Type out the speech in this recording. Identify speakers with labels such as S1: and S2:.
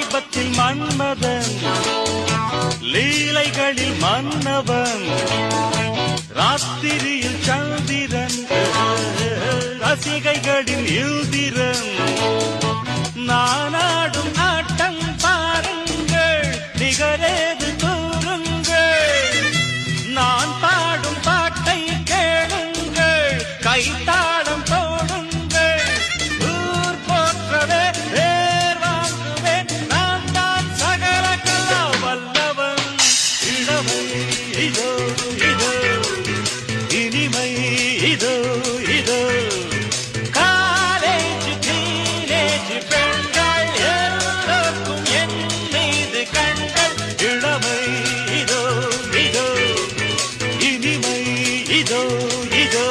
S1: வாலிபத்தில் மன்மதன் லீலைகளில் மன்னவன் ராத்திரியில் சந்திரன் ரசிகைகளின் இந்திரன். நானாடும் ஆட்டம் பாருங்கள் நிகரே இன்பமே இதோ இதோ இனிமை இதோ இதோ. காலேஜ் டீனேஜ் பெண்கள் எல்லோருக்கும் என் மீது கண்கள் இளமை. இதோ இதோ இதோ.